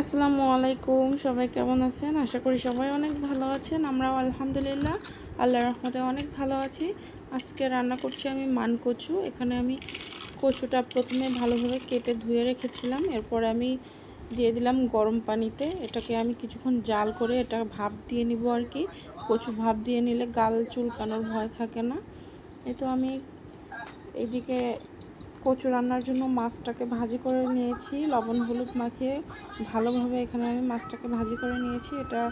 আসসালামু আলাইকুম, সবাই কেমন আছেন? আশা করি সবাই অনেক ভালো আছেন, আমরাও আলহামদুলিল্লাহ আল্লাহ রহমতে অনেক ভালো আছি। আজকে রান্না করছি আমি মান কচু এখানে আমি কচুটা প্রথমে ভালোভাবে কেটে ধুয়ে রেখেছিলাম, এরপর আমি দিয়ে দিলাম গরম পানিতে, এটাকে আমি কিছুক্ষণ জাল করে এটা ভাপ দিয়ে নিব আর কি। কচু ভাপ দিয়ে নিলে গাল চুলকানোর ভয় থাকে না। এই তো আমি এদিকে কচু রান্নার জন্য মাছটাকে ভাজি করে নিয়েছি। লবণ, হলুদ মাখিয়ে ভালোভাবে এখানে আমি মাছটাকে ভাজি করে নিয়েছি। এটা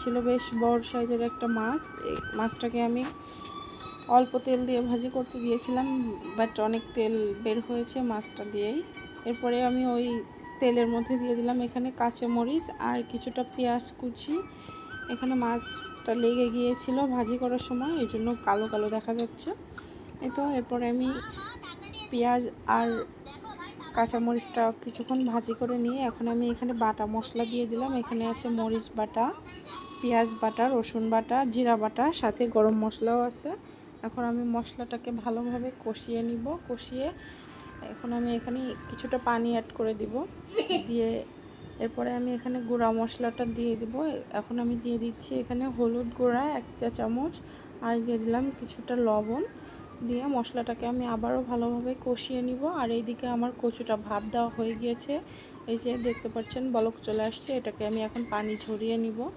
ছিল বেশ বড় সাইজের একটা মাছ। এই মাছটাকে আমি অল্প তেল দিয়ে ভাজি করতে দিয়েছিলাম বাট অনেক তেল বের হয়েছে মাছটা দিয়েই। এরপরে আমি ওই তেলের মধ্যে দিয়ে দিলাম এখানে কাঁচা মরিচ আর কিছুটা পেঁয়াজ কুচি। এখানে মাছটা লেগে গিয়েছিল ভাজি করার সময় এই জন্য কালো কালো দেখা যাচ্ছে। এই তো, এরপরে আমি পেঁয়াজ আর কাঁচামরিচটা কিছুক্ষণ ভাজি করে নিয়ে এখন আমি এখানে বাটা মশলা দিয়ে দিলাম। এখানে আছে মরিচ বাটা, পেঁয়াজ বাটা, রসুন বাটা, জিরা বাটা, সাথে গরম মশলাও আছে। এখন আমি মশলাটাকে ভালোভাবে কষিয়ে নিব। কষিয়ে এখন আমি এখানে কিছুটা পানি অ্যাড করে দিব। দিয়ে এরপরে আমি এখানে গুঁড়া মশলাটা দিয়ে দিব। এখন আমি দিয়ে দিচ্ছি এখানে হলুদ গুঁড়া এক চা চামচ আর দিয়ে দিলাম কিছুটা লবণ। দিয়ে মশলাটাকে আমি আবারও ভালোভাবে কষিয়ে নিব। আর এইদিকে আমার কচুটা ভাব দেওয়া হয়ে গিয়েছে। এই যে দেখতে পাচ্ছেন, বলক চলে আসছে। এটাকে আমি এখন পানি ঝরিয়ে নিব।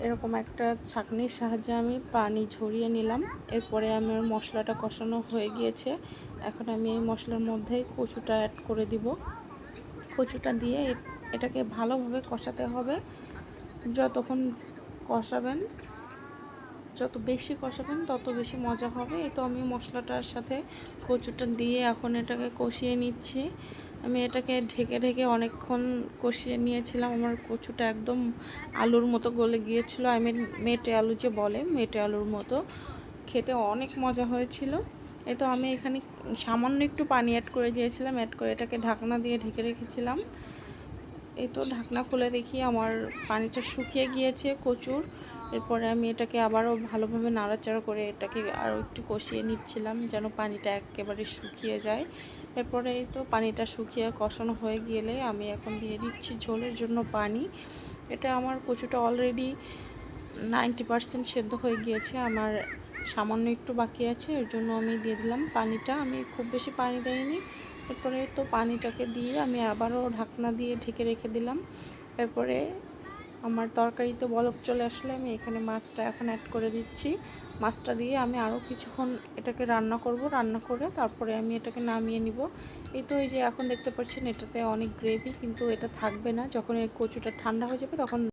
এরকম একটা ছাঁকনির সাহায্যে আমি পানি ঝরিয়ে নিলাম। এরপরে আমার মশলাটা কষানো হয়ে গিয়েছে। এখন আমি এই মশলার মধ্যে কচুটা অ্যাড করে দিব। কচুটা দিয়ে এটাকে ভালোভাবে কষাতে হবে। যতক্ষণ কষাবেন যত বেশি কষাবেন, তত বেশি মজা হবে। তো আমি মশলাটার সাথে কচুটা দিয়ে এখন এটাকে কষিয়ে নিচ্ছি। আমি এটাকে ঢেকে ঢেকে অনেকক্ষণ কষিয়ে নিয়েছিলাম। আমার কচুটা একদম আলুর মতো গলে গিয়েছিল। আমি মেটে আলু যে বলে, মেটে আলুর মতো। খেতে অনেক মজা হয়েছিল। এ তো আমি এখানে সামান্য একটু পানি অ্যাড করে দিয়েছিলাম। অ্যাড করে এটাকে ঢাকনা দিয়ে ঢেকে রেখেছিলাম। এই তো ঢাকনা খুলে দেখি আমার পানিটা শুকিয়ে গিয়েছে কচুর। এরপরে আমি এটাকে আবারও ভালোভাবে নাড়াচাড়া করে এটাকে আরও একটু কষিয়ে নিচ্ছিলাম, যেন পানিটা একেবারে শুকিয়ে যায়। এরপরে তো পানিটা শুকিয়ে কষানো হয়ে গেলে আমি এখন দিয়ে দিচ্ছি ঝোলের জন্য পানি। এটা আমার কচুটা অলরেডি নাইনটি পারসেন্ট সেদ্ধ হয়ে গিয়েছে, আমার সামান্য একটু বাকি আছে, এর জন্য আমি দিয়ে দিলাম পানিটা। আমি খুব বেশি পানি দেয়নি এরপরে তো পানিটাকে দিয়ে আমি আবারও ঢাকনা দিয়ে ঢেকে রেখে দিলাম। এরপরে আমার তরকারিতে বলক চলে আসলে আমি এখানে মাছটা এখন অ্যাড করে দিচ্ছি। মাছটা দিয়ে আমি আরও কিছুক্ষণ এটাকে রান্না করব। রান্না করে তারপরে আমি এটাকে নামিয়ে নিব। এই তো এই যে এখন দেখতে পাচ্ছেন এটাতে অনেক গ্রেভি কিন্তু এটা থাকবে না। যখন এই কচুটা ঠান্ডা হয়ে যাবে তখন